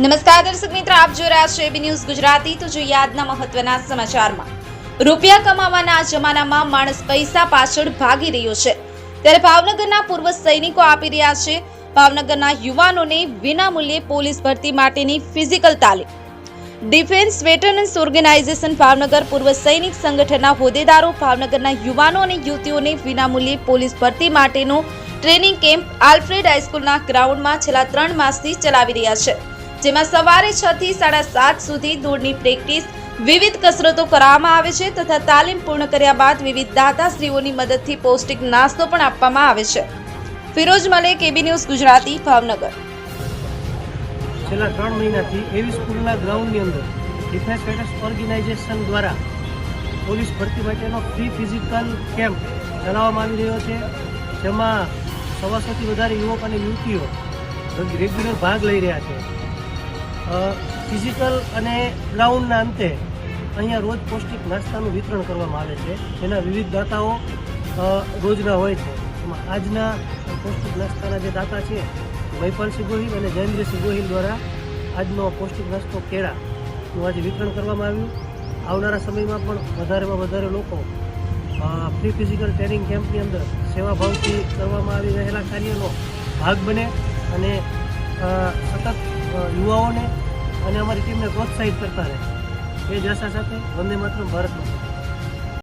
નમસ્કાર દર્શક મિત્રો, આપ જોઈ રહ્યા છો એબી ન્યૂઝ ગુજરાતી. તો જોઈએ આજના મહત્વના સમાચારમાં. રૂપિયા કમાવાના આ જમાનામાં માણસ પૈસા પાછળ ભાગી રહ્યો છે. ત્યારે ભાવનગરના પૂર્વ સૈનિકો આપી રહ્યા છે, ભાવનગરના યુવાનોને વિનામૂલ્યે પોલીસ ભરતી માટેની ફિઝિકલ તાલીમ. ડિફેન્સ વેટરન્સ ઓર્ગેનાઇઝેશન ભાવનગર પૂર્વ સૈનિક સંગઠનના હોદ્દેદારો, ભાવનગરના યુવાનો અને યુવતીઓને વિનામૂલ્યે પોલીસ ભરતી માટેનો ટ્રેનિંગ કેમ્પ આલ્ફ્રેડ હાઈસ્કૂલના ગ્રાઉન્ડમાં છેલ્લા ત્રણ માસથી ચલાવી રહ્યા છે. જેમાં સવારે છ થી સાડા સાત સુધી દોડની પ્રેક્ટિસ વિવિધ કસરતો કરવામાં આવે છે તથા તાલીમ પૂર્ણ કર્યા બાદ વિવિધ દાતાશ્રીઓની મદદથી પૌષ્ટિક નાસ્તો પણ આપવામાં આવે છે. Firoz Malek AB news Gujarati, Bhavnagar. છેલ્લા ત્રણ મહિનાથી એવી સ્કૂલના ગ્રાઉન્ડની અંદર ડિફેન્સ વેટર્સ ઓર્ગેનાઇઝેશન દ્વારા પોલીસ ભરતી માટેનો ફ્રી ફિઝિકલ કેમ્પ ચલાવવામાં આવી રહ્યો છે, જેમાં સવાસોથી વધારે યુવક અને યુવતીઓ રેગ્યુલર ભાગ લઈ રહ્યા છે. ફિઝિકલ અને ગ્રાઉન્ડના અંતે અહીંયા રોજ પૌષ્ટિક નાસ્તાનું વિતરણ કરવામાં આવે છે. જેના વિવિધ દાતાઓ રોજના હોય છે. એમાં આજના પૌષ્ટિક નાસ્તાના જે દાતા છે વૈપાલસિંહ ગોહિલ અને જયેન્દ્રસિંહ ગોહિલ દ્વારા આજનો પૌષ્ટિક નાસ્તો કેળાનું આજે વિતરણ કરવામાં આવ્યું. આવનારા સમયમાં પણ વધારેમાં વધારે લોકો ફ્રી ફિઝિકલ ટ્રેનિંગ કેમ્પની અંદર સેવાભાવથી કરવામાં આવી રહેલા કાર્યનો ભાગ બને અને સતત યુવાઓને અને અમારી ટીમને પ્રોત્સાહિત કરતા રહે. એ જ આશા સાથે વંદે માત્ર ભારત માતા